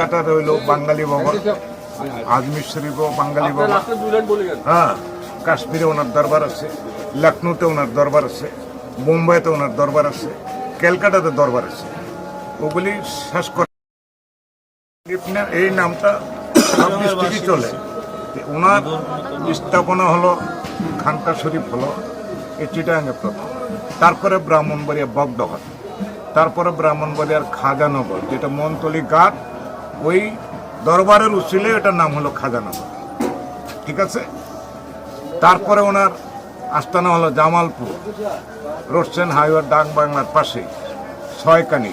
ক্যালকাটার হইল বাঙালি ভবন আজমির শরীফও বাঙালি ভবন হ্যাঁ কাশ্মীরে ওনার দরবার আছে লখনৌতে ওনার দরবার আছে মুম্বাইতে ওনার দরবার আছে ক্যালকাটাতে দরবার আছে। ওগুলি শেষ করে এই নামটা সব ডিস্ট্রিক্টই চলে। ওনার স্থাপনা হলো খানকা শরীফ হলো এই চিটাঙ্গে প্রথম। তারপরে ব্রাহ্মণবাড়িয়া বগডহাট তারপরে ব্রাহ্মণবাড়িয়ার খাজানগর যেটা মনতলি ঘাট ওই দরবারের উচিলে এটার নাম হলো খাজানগর ঠিক আছে? তারপরে ওনার আস্তানা হলো জামালপুর রোডসেন হাইওয়ে ডাক বাংলার পাশে ছয়কানি।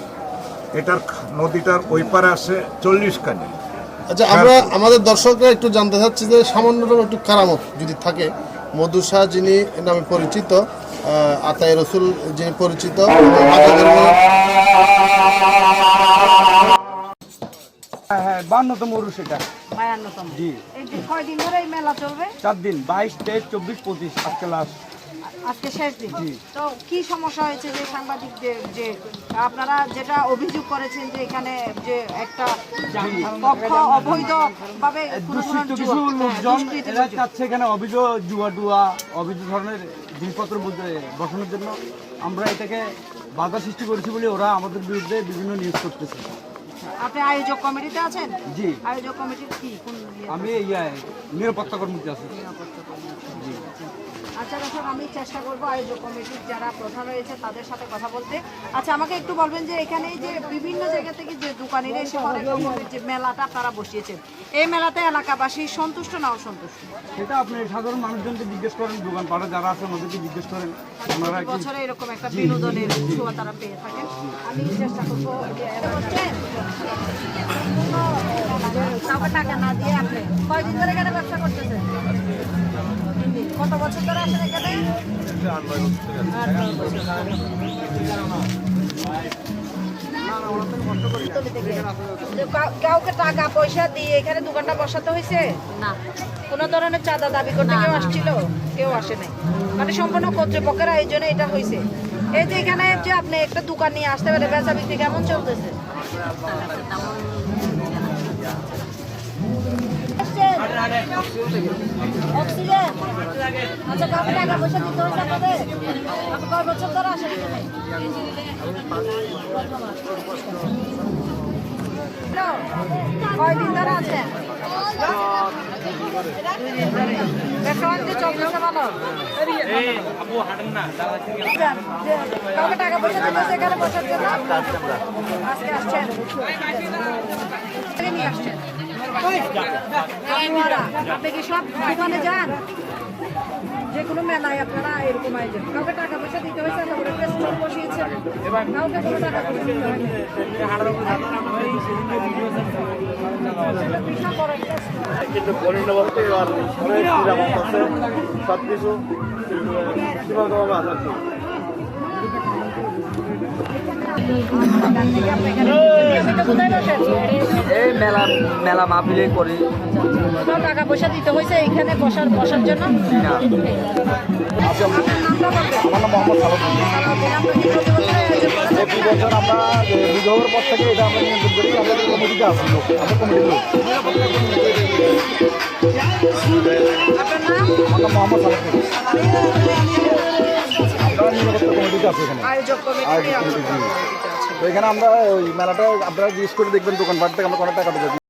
এটার নদীটার ওই পারে আছে চল্লিশ কানি আচ্ছা আমরা আমাদের দর্শকরা একটু জানতে চাচ্ছি যে সামান্যতম একটু কারামত যদি থাকে মধু শাহ যিনি নামে পরিচিত আতাই রসুল যিনি পরিচিত মাতা ধর্ম- হ্যাঁ হ্যাঁ বান্নতম উরুষ এটা বায়ান্নতম। জি। কয়দিন ধরে এই মেলা চলবে? চার দিন বাইশ তেইশ চব্বিশ পঁচিশ আজকে লাস্ট আজকে শেষ দিন। জি। তো কি সমস্যা হয়েছে যে সাংবাদিকদের যে আপনারা যেটা অভিযোগ করেছেন যে এখানে যে একটা পক্ষ অবৈধ ভাবে কিছু লোকজন এরা চাচ্ছে এখানে অভিযোগ জুয়া টুয়া অভিযোগ ধরনের জিনিসপত্র বসানোর জন্য। আমরা এটাকে বাধা সৃষ্টি করেছি বলে ওরা আমাদের বিরুদ্ধে বিভিন্ন নিউজ করতেছে। আপনি আয়োজক কমিটিতে আছেন? জি। আয়োজক কমিটির কি? কোন ইয়ে? আমি ইয়ে নিরাপত্তা কর্মীতে আছি। আচ্ছা দর্শক আমি চেষ্টা করব আয়োজক কমিটির যারা প্রধান রয়েছে তাদের সাথে কথা বলতে। আচ্ছা আমাকে একটু বলবেন যে এখানে যে বিভিন্ন জায়গা থেকে যে দোকানিরা এসে যে মেলাটা আপনারা বসিয়েছেন এই মেলাতে এলাকাবাসী সন্তুষ্ট না অসন্তুষ্ট? সেটা আপনি সাধারণ মানুষজনকে জিজ্ঞেস করেন দোকান পাড়া যারা আছে ওদেরকে জিজ্ঞেস করেন। ওনারা কি বছরে এরকম একটা বিনোদনের ছোঁয়া তারা পেয়ে থাকেন। আমি চেষ্টা করব কাউকে টাকা না দিয়ে আপনি কয়দিন ধরে এখানে ব্যবসা করতেছেন। কত বছর ধরে এখানে? কাউকে টাকা পয়সা দিয়ে এখানে দোকানটা বসাতে হয়েছে? না। কোন ধরনের চাঁদা দাবি করতে কেউ আসছিল? কেউ আসে নাই। মানে সম্পূর্ণ কর্তৃপক্ষের আয়োজনে এটা হয়েছে। এই যে এখানে যে আপনি একটা দোকান নিয়ে আসতে পারে বেচা বিক্রি কেমন চলতেছে? অক্সিজেন? আচ্ছা কাউকে টাকা পয়সা দিতে হয়েছে আপনাদের? আপনি কয় বছর ধরে আসেন কয়দিন ধরে আছেন? কাউকে টাকা পয়সা দিতে হয়েছে এখানে বসার জন্য? আজকে আসছেন নিয়ে আসছেন। আপনি কি সব দোকানে যান? যে কোনো মেলায় আপনারা এরকম আয়োজন কাউকে টাকা পয়সা দিতে হয়েছে তারপরে স্টল বসিয়েছেন কাউকে কোনো টাকা পয়সা দিতে হয়নি। সব কিছু এই মেলা মেলা মাহফিলে করি। টাকা পয়সা দিতে হয়েছে এখানে বসার বসার জন্য? আমার নাম মোহাম্মদ প্রতি বছর আমরা বিধবার পর থেকে এটা আমরা নিয়ন্ত্রণ করি আমাদের কমিটিতে লোক আমরা নাম আমার নাম মোহাম্মদ আমরা নিরাপত্তা কমিটিতে এখানে আয়োজক কমিটি আয়োজক আয়োজক কমিটি, জি। কমিটিতে আছে তো এখানে আমরা ওই মেলাটা আপনারা জিজ্ঞেস করে দেখবেন দোকান বাড়িতে আমরা কোনো টাকা